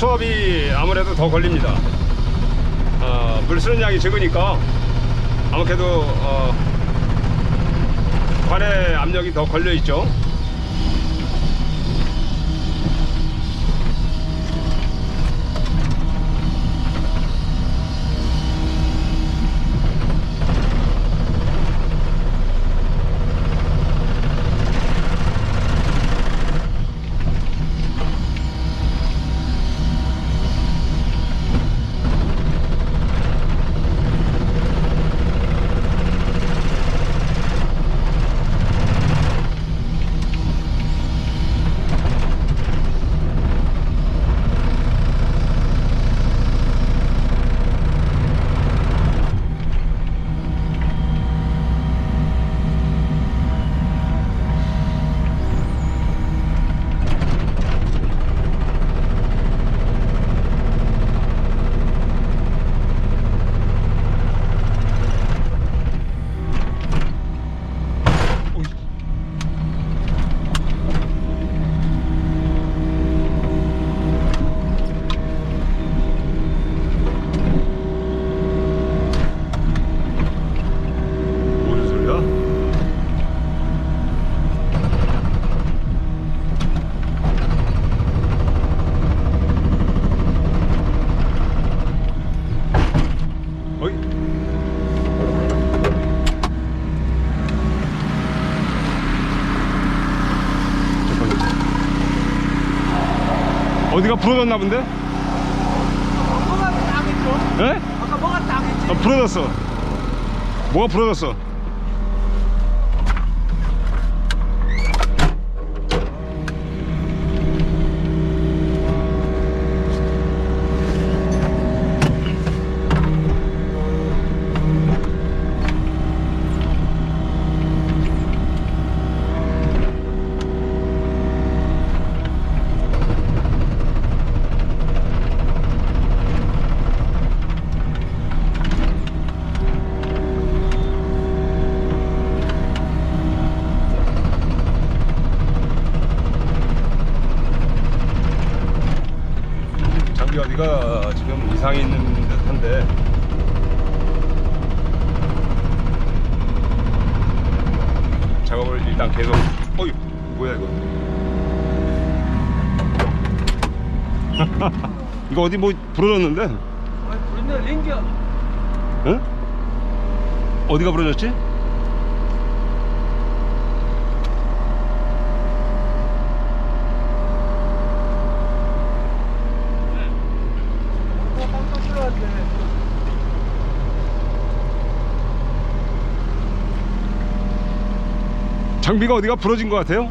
수압이 아무래도 더 걸립니다. 어, 물 쓰는 양이 적으니까 아무래도 어, 관의 압력이 더 걸려 있죠. 뭔 소리야? 어이? 잠깐만. 어디가 부러졌나 본데? 뭐가 당했죠? 에? 아까 뭐가 당했지? 아, 부러졌어. 뭐가 부러졌어? 어디가 지금 이상이 있는 듯한데 작업을 일단 계속 어이 뭐야 이거 이거 어디 뭐 부러졌는데 아이 부른데 링겨 응? 어디가 부러졌지? 장비가 어디가 부러진 것 같아요?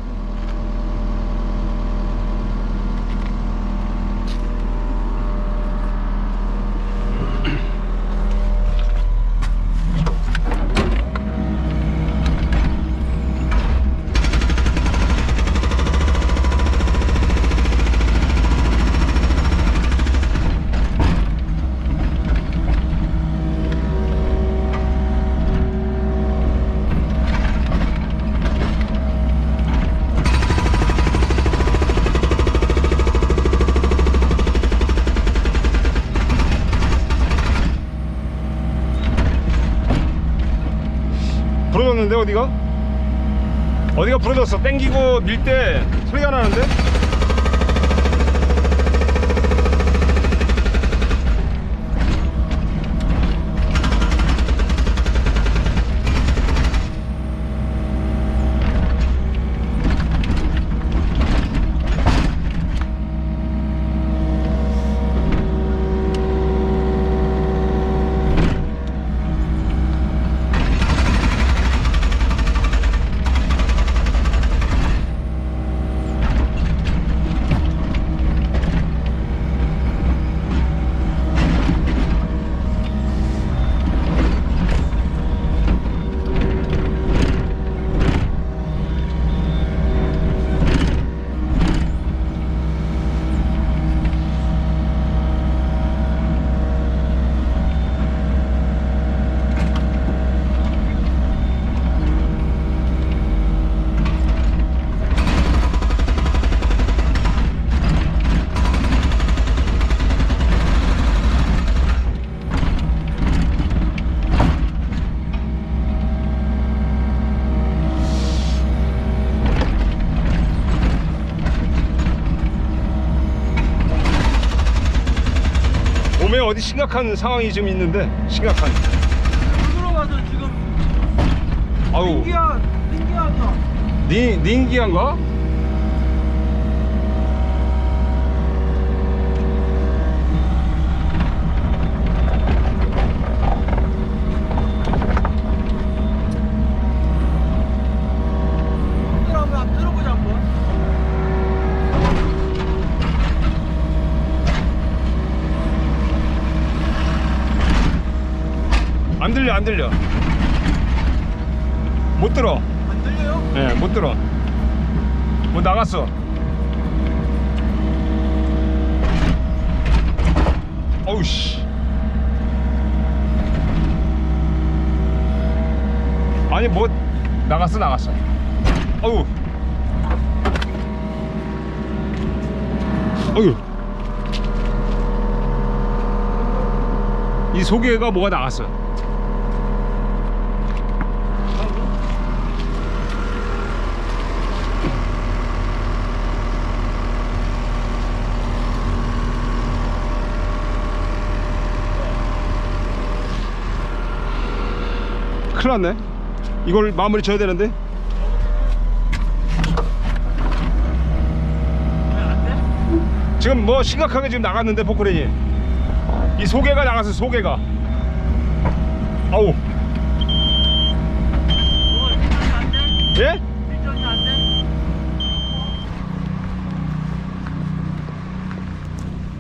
부러졌는데 어디가? 어디가 부러졌어? 땡기고 밀 때 소리가 나는데? 어디 심각한 상황이 좀 있는데 심각한. 들어가서 지금 아우 링기야 링기야가? 니, 닌기한가? 들어가면 한번 들어보자 한번. 안 들려 안 들려 못 들어 안 들려요? 예, 못 들어. 뭐 나갔어. 어우 씨. 아니 뭐 나갔어 나갔어. 어우. 어휴. 이 속에가 뭐가 나갔어. 큰일 났네. 이걸 마무리 져야 되는데. 지금 뭐 심각하게 지금 나갔는데 포크레인이 이 소개가 나갔어 소개가 아우? 예?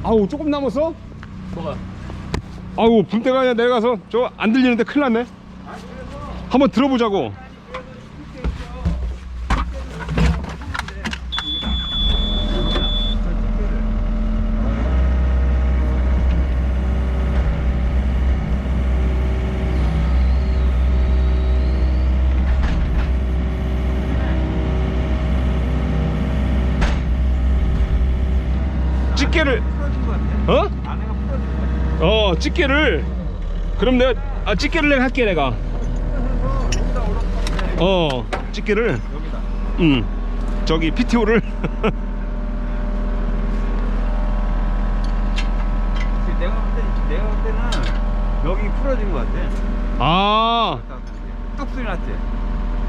아우 조금 남았어? 뭐가? 아우 분대가 그냥 내려가서 저 안 들리는데 큰일 났네 한번 들어보자고 집게를. 어? 어 집게를 그럼 내가 아 집게를 내가 할게 내가 그래서 여기다 올라가면 돼. 어 집게를 여기다. 음 저기 PTO를 내가 볼 때, 내가 볼 때는 여기 풀어진 거 같아. 아 뚝 소리 났지?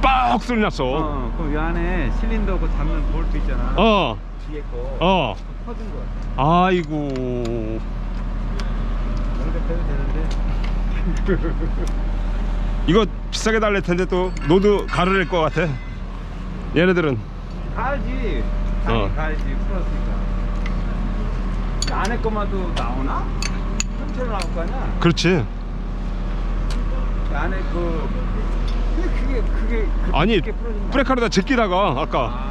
빡 소리 났어 어, 그럼 이 안에 실린더 그 잡는 볼트 있잖아. 어 뒤에 거. 어. 터진 거 같아. 아이고 여기다 빼도 되는데. 이거 비싸게 달랠 텐데 또 노드 가르낼 것 같아 얘네들은 가야지. 당연히 어. 가야지. 풀었으니까. 이 안에 것만도 나오나? 전체로 나올 거 아니야? 그렇지 이 안에 그. 근데 그게, 그게. 그 아니 그게 풀어진 거 브레이크로다 제끼다가 아까 아.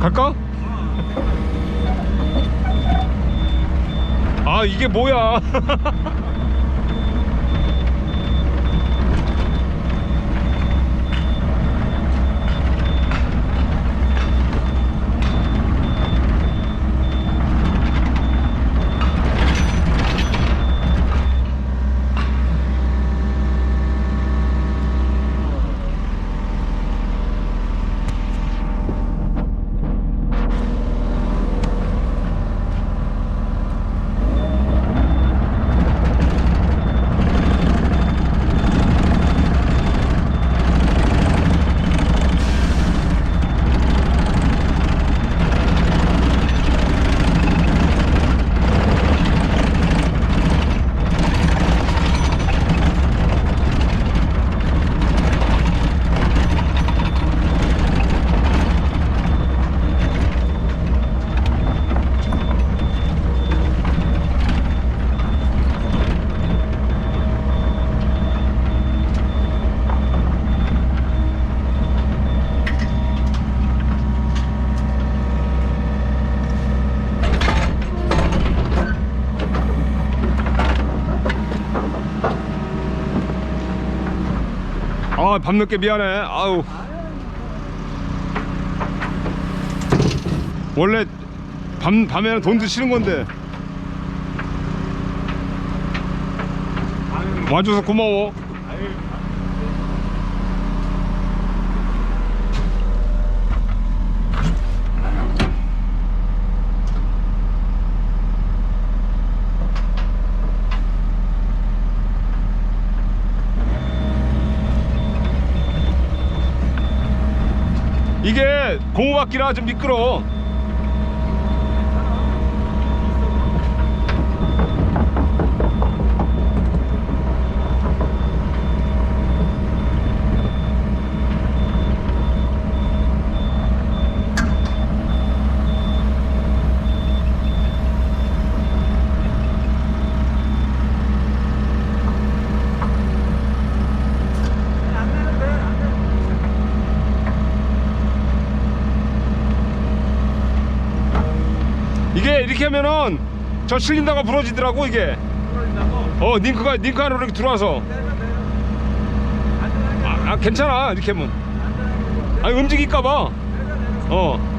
갈까? 아 이게 뭐야 밤늦게 미안해. 아우. 원래 밤, 밤에는 돈도 싫은 건데. 와줘서 고마워. 이게 고무바퀴라 좀 미끄러. 안 되는데, 안 돼. 이게 이렇게 하면은 저 실린더가 부러지더라고 이게. 어 링크가 링크 안으로 이렇게 들어와서. 아, 아, 괜찮아 이렇게 하면. 아니 움직일까봐. 어.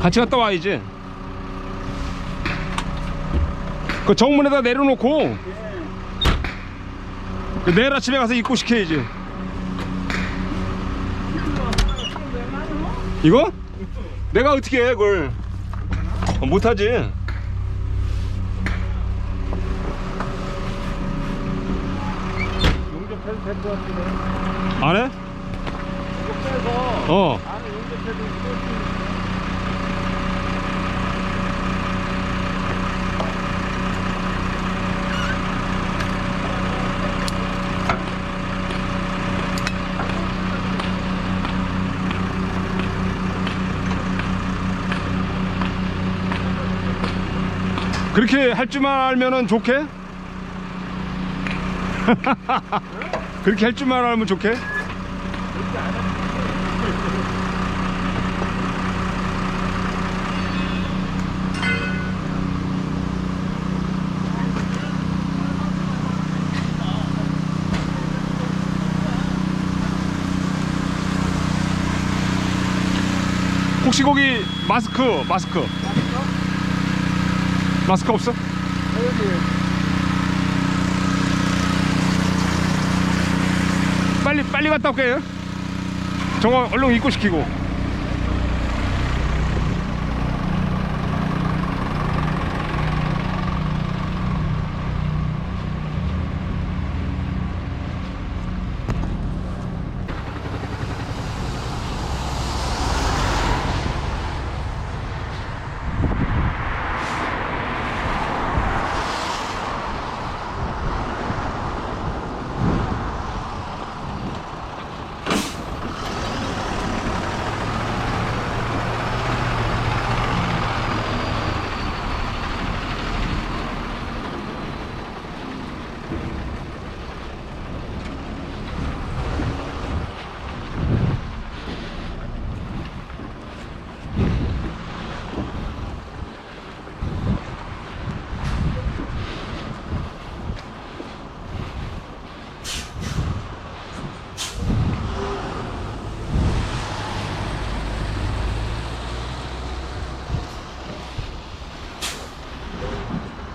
같이 갔다 와야지. 그 정문에다 내려놓고 예. 그 내일 아침에 가서 입고 시켜야지. 이거? 내가 어떻게 해 그걸? 어, 못하지. 안 해? 어. 안에 용접해도 그렇게 할 줄만 알면은 좋게? 그렇게 할 줄만 알면 좋게? 혹시 거기 마스크 마스크 마스크 없어? 빨리 빨리 갔다 올게요. 저거 얼른 입고 시키고.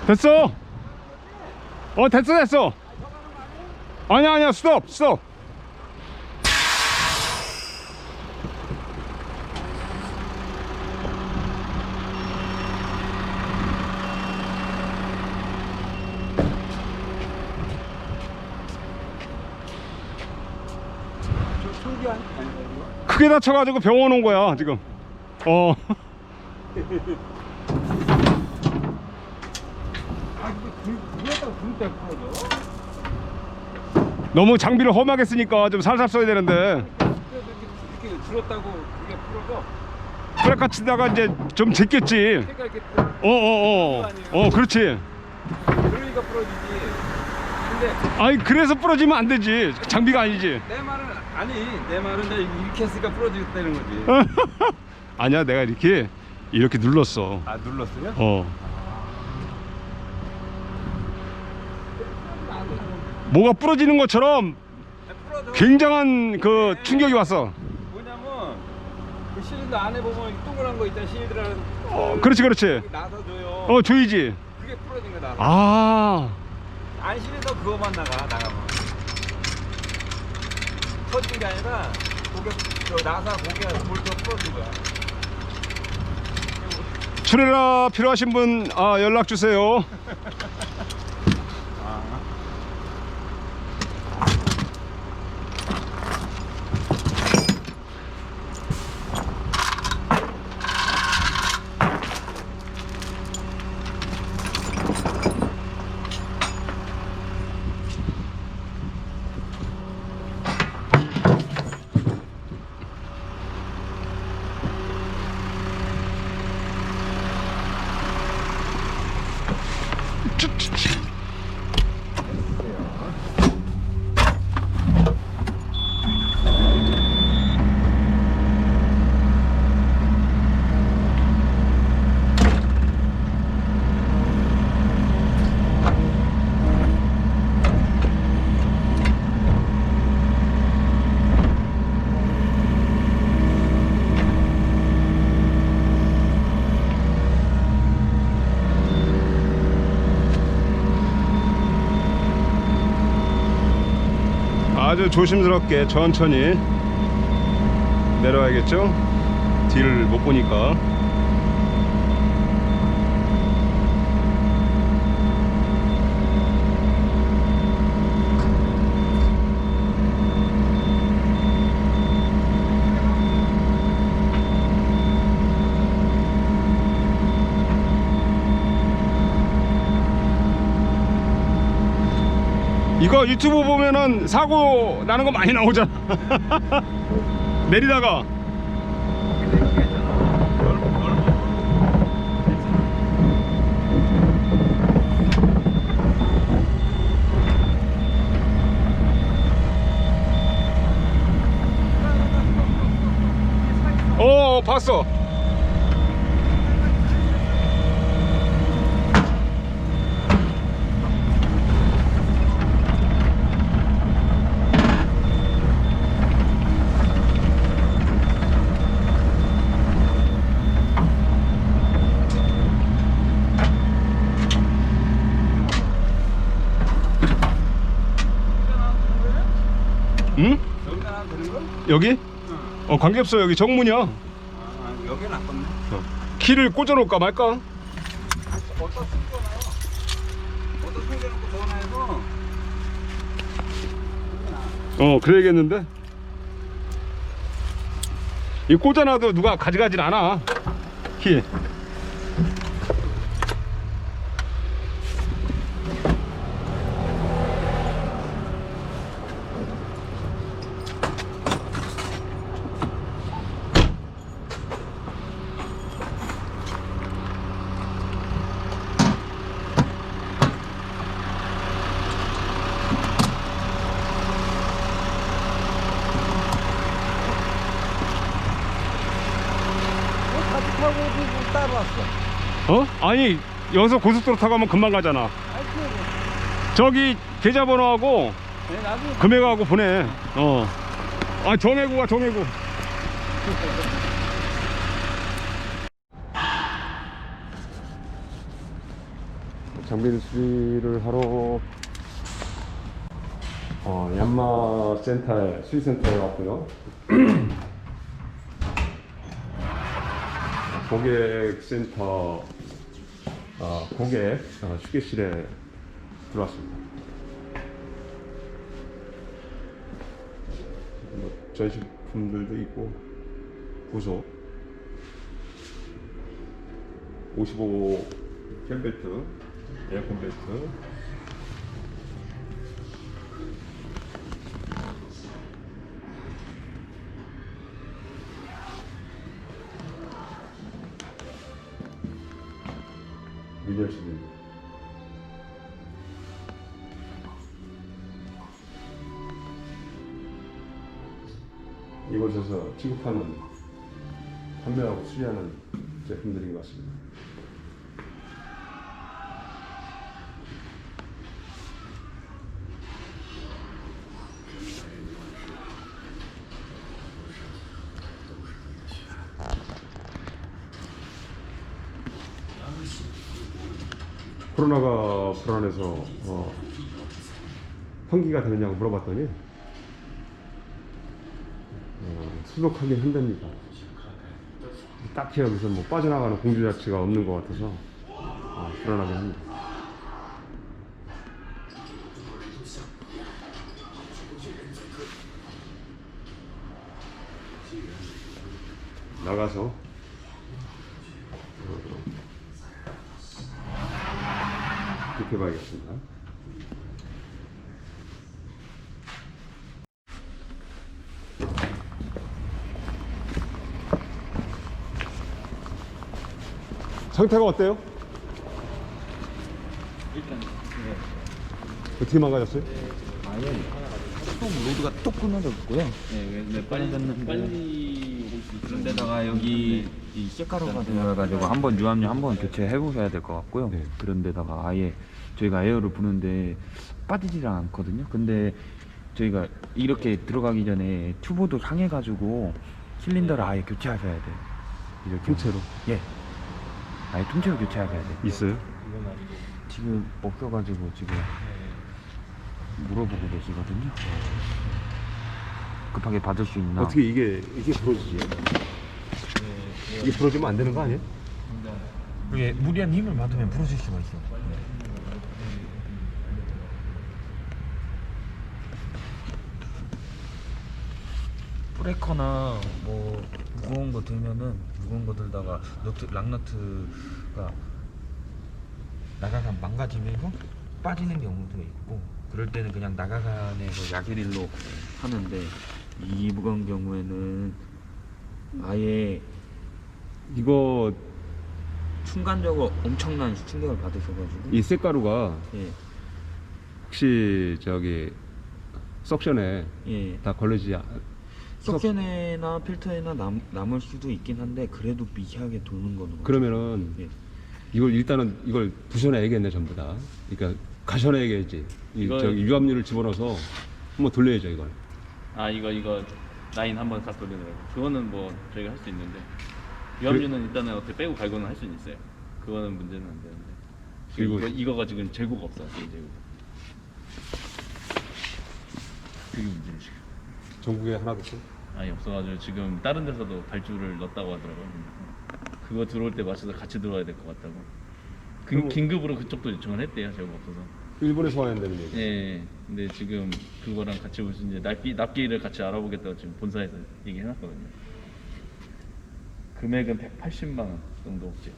됐어. 어 됐어 됐어. 아니야 아니야 스톱 스톱. 크게 다쳐가지고 병원 온 거야 지금. 어. 아 이거 불 불에다가 불때 풀어져? 너무 장비를 험하게 쓰니까 좀 살살 써야 되는데 이렇게 들었다고 그게 풀어져? 브레이크 치다가 이제 좀 제꼈지. 그러니까 이렇게 어어어. 어, 어, 그렇지. 그러니까 부러지지. 근데 아니 그래서 부러지면 안 되지. 장비가 아니지. 내 말은 아니 내 말은 내가 이렇게 했으니까 부러지겠다는 거지. 아니야 내가 이렇게 이렇게 눌렀어. 아 눌렀어요? 어. 뭐가 부러지는 것처럼. 굉장한 그 충격이 왔어. 뭐냐면 그 실드 안에 보면 동그란 거 있잖아 실드라는. 어, 그렇지, 그렇지. 나서줘요. 어, 조이지. 그게 풀어진 거다. 아, 안 실어서 그거만 나가 나가면. 터진 게 아니라 고개 저 나사 고개가 볼터 풀어진 거야. 출애라 필요하신 분 아, 연락 주세요. 아. 아주 조심스럽게 천천히 내려와야겠죠? 뒤를 못 보니까. 이거 유튜브 보면은 사고 나는 거 많이 나오잖아. 내리다가 어 봤어. 응? 여기다 놔도 되는 거? 여기? 응. 어 관계없어 여기 정문이야. 아, 여기는 아깝네. 키를 꽂아놓을까 말까? 어디다 숨겨놔요? 어디다 숨겨놓고 전화해서 어 그래야겠는데 이 꽂아놔도 누가 가져가진 않아 키 같이 타고 그 따로 왔어. 어? 아니 여기서 고속도로 타고 가면 금방 가잖아. 저기 계좌번호하고 금액하고 보내. 어 아 정해고 가 정해고. 장비를 수리를 하러 어, 얀마 센터에 수리센터에 왔고요. 고객센터 어, 고객 어, 휴게실에 들어왔습니다. 뭐 전시품들도 있고 부소 55 캔벨트 에어컨 벨트 이곳에서 취급하는 판매하고 수리하는 제품들인 것 같습니다. 코로나가 불안해서 어, 환기가 되느냐고 물어봤더니 수록하기 힘듭니다. 딱히 여기서 뭐 빠져나가는 공주 자체가 없는 것 같아서 어, 불안하긴 합니다. 나가서 어, 이렇게 봐야겠습니다. 상태가 어때요? 일단 어떻게 망가졌어요? 아예 통 로드가 뚝 끊어졌고요. 네, 네, 빨리 빨리 올수 있는 그런데다가 여기 이 쇳가루가 들어가지고 한번 유압류 한번 교체해 보셔야 될 것 같고요. 네. 그런데다가 아예 저희가 에어를 부는데 빠지질 않거든요. 근데 저희가 이렇게 들어가기 전에 튜브도 상해가지고 실린더를 아예 교체하셔야 돼요. 이렇게 통째로? 예. 아예 통째로 교체하셔야 돼요. 있어요? 지금 없어가지고 지금 물어보고 계시거든요. 급하게 받을 수 있나? 어떻게 이게 이게 부러지지? 이게 부러지면 안 되는 거 아니에요? 이게 무리한 힘을 받으면 부러질 수가 있어. 브레이커나 뭐 무거운 거 들면은 무거운 거 들다가 너트 락너트가 나가가 망가지면서 빠지는 경우도 있고 그럴 때는 그냥 나가간에서 야기릴로 하는데 이 무거운 경우에는 아예 이거 순간적으로 엄청난 충격을 받으셔가지고 이 쇳가루가 예, 혹시 저기 석션에 예. 다 걸리지 않- 석션에나 필터에나 남, 남을 수도 있긴 한데 그래도 미세하게 도는 거는 그러면은 예. 이걸 일단은 이걸 부셔내야겠네 전부 다. 그러니까 가셔내야겠지. 이 이거- 유압류를 집어넣어서 한번 돌려야죠 이걸. 아 이거 이거 라인 한번 가서 돌리느라고 그거는 뭐 저희가 할 수 있는데 유압류는 일단은 어떻게 빼고 갈고는 할 수는 있어요 그거는 문제는 안 되는데 그리고- 이거, 이거가 지금 재고가 없어 지금 재고 그게 문제예요 지금 전국에 하나도 없어. 아니 없어가지고 지금 다른 데서도 발주를 넣었다고 하더라고요 그거 들어올 때 맞춰서 같이 들어와야 될 것 같다고 그, 긴급으로 그쪽도 요청을 했대요 재고가 없어서 일본에서 와야 된다는 얘기. 예, 근데 지금 그거랑 같이 올수 있는 납기, 납기를 같이 알아보겠다고 지금 본사에서 얘기해놨거든요. 금액은 180만 원 정도 없지.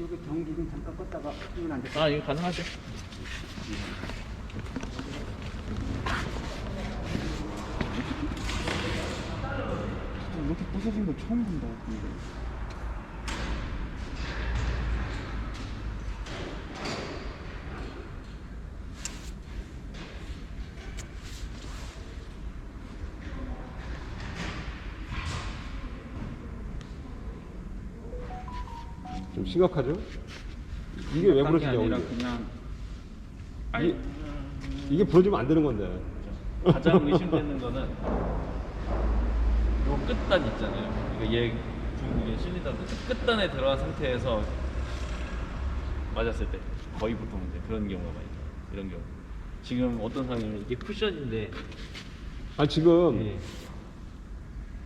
여기 전기 좀 잠깐 껐다가 끄면 안 돼. 아, 이거 가능하죠? 이렇게 부서진 거 처음 본다. 심각하죠? 이게 왜 부러지냐고. 아니라 이게. 그냥 이게, 이게 부러지면 안 되는 건데. 가장 의심되는 거는 요 끝단 있잖아요. 이거 얘 중국의 실린더 끝단에 들어간 상태에서 맞았을 때 거의 보통 이제 그런 경우가 많이 있어요. 이런 경우. 지금 어떤 상황이면 이게 쿠션인데 아 지금 예.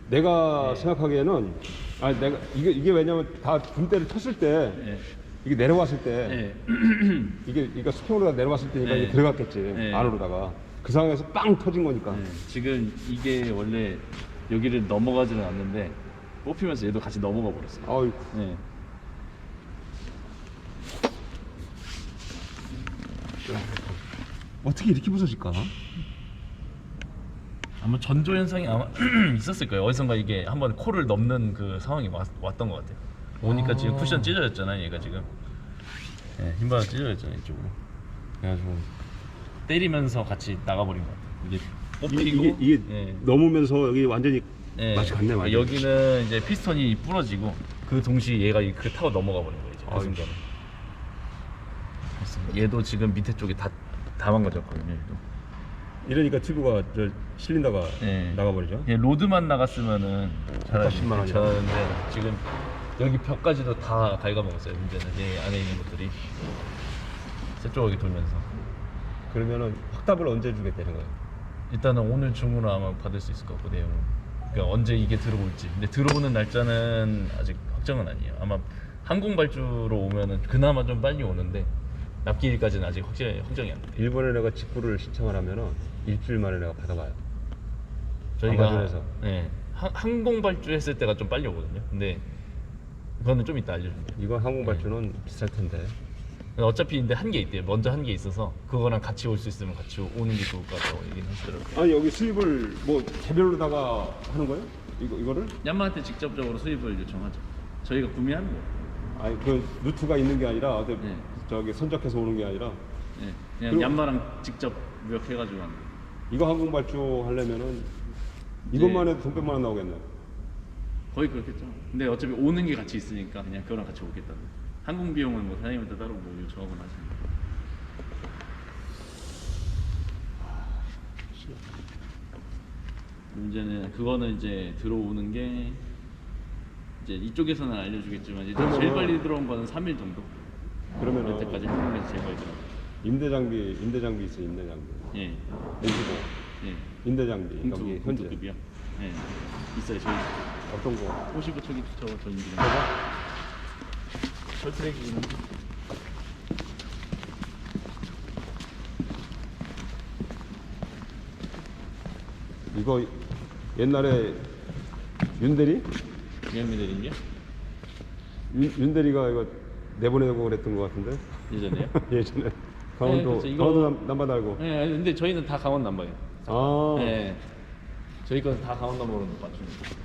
내가 네. 생각하기에는 아 내가 이게 이게 왜냐면 다 분대를 쳤을 때 예. 이게 내려왔을 때 예. 이게 그러니까 수평으로 내려왔을 때니까 네. 이게 들어갔겠지 네. 안으로다가 그 상황에서 빵 터진 거니까 네, 지금 이게 원래 여기를 넘어가지는 않는데 뽑히면서 얘도 같이 넘어가 버렸어요. 아유 네. 어떻게 이렇게 부서질까? 아마 전조 현상이 아마 있었을 거예요. 어디선가 이게 한번 코를 넘는 그 상황이 왔, 왔던 것 같아요. 오니까 지금 쿠션 찢어졌잖아요. 얘가 지금 네, 힘받아 찢어졌잖아요 이쪽으로. 그래가지고 때리면서 같이 나가버린 것 같아요. 이게 뽑히고 이게 이게 예. 넘으면서 여기 완전히 예. 맛이 갔네 완전. 여기는 이제 피스톤이 부러지고 그 동시에 얘가 그 타고 넘어가 버린 거예요. 이제 그. 그렇습니다. 얘도 지금 밑에 쪽이 다, 다 망가졌거든요. 얘도. 이러니까 튜브가 저 실린더가 네. 나가버리죠. 예, 로드만 나갔으면은 잘하지 10만 원이요. 괜찮은데 지금 여기 벽까지도 다 갉아먹었어요 문제는 이 안에 있는 것들이 세쪽하게 돌면서 그러면은 확답을 언제 주겠다는 거예요? 일단은 오늘 중으로 아마 받을 수 있을 것 같고 내용은 그러니까 언제 이게 들어올지 근데 들어오는 날짜는 아직 확정은 아니에요 아마 항공 발주로 오면은 그나마 좀 빨리 오는데 납기일까지는 아직 확정, 확정이 안 돼요 일본에 내가 직구를 신청을 하면은 일주일 만에 내가 받아봐요. 저희가 아마존에서. 네, 항- 항공 발주했을 때가 좀 빨리 오거든요 근데 그거는 좀 이따 알려줄게요 이거 항공 발주는 비쌀 텐데. 어차피 근데 한 개 있대요 먼저 한게 있어서 그거랑 같이 올 수 있으면 같이 오는 게 좋을 것 같다고 얘기는 하시더라고요 아니 여기 수입을 뭐 개별로다가 하는 거예요? 이거 이거를? 얀마한테 직접적으로 수입을 요청하죠 저희가 구매하는 거예요 아니 그 루트가 있는 게 아니라 어디 네. 저기 선적해서 오는 게 아니라 네, 그냥 그럼- 얀마랑 직접 무역해가지고 하는 거예요 이거 항공 발주 하려면은 이것만 해도 돈 백만 원 나오겠네. 거의 그렇겠죠. 근데 어차피 오는 게 같이 있으니까 그냥 그거랑 같이 오겠다. 항공 비용은 뭐 사장님한테 따로 뭐 요청하거나 하시는 문제는 그거는 이제 들어오는 게 이제 이쪽에서는 알려주겠지만 일단 제일 그러면은- 빨리 들어온 거는 3일 정도. 그러면은 여태까지 한국에서 제일 빨리 들어. 임대 장비 임대 장비 있어 임대 장비. 예, 렌즈고 예. 임대 장비 공투 여기 현재 공투급이요. 예, 있어요 저희. 어떤 거? 55초기 저 저 인기는. 철트랙이는 이거 옛날에 윤대리 미안미들인데 윤, 윤대리가 이거 내보내고 그랬던 것 같은데 예전에요? 예전에 강원도 그렇죠. 이거- 강원도 남, 남바 달고 네, 근데 저희는 다 강원 남바예요. 아 네, 저희 건 다 강원 남바로 맞춥니다.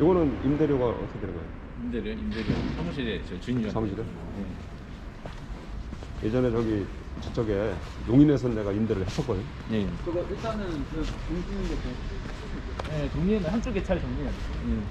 이거는 임대료가 어떻게 되는 거예요? 임대료, 임대료 사무실에 저 주인님 사무실에? 네. 예전에 저기 저쪽에 용인에서 내가 임대를 했었거든. 네. 그거 일단은 그게 네, 정리는 한쪽에 잘 정리해야 돼요.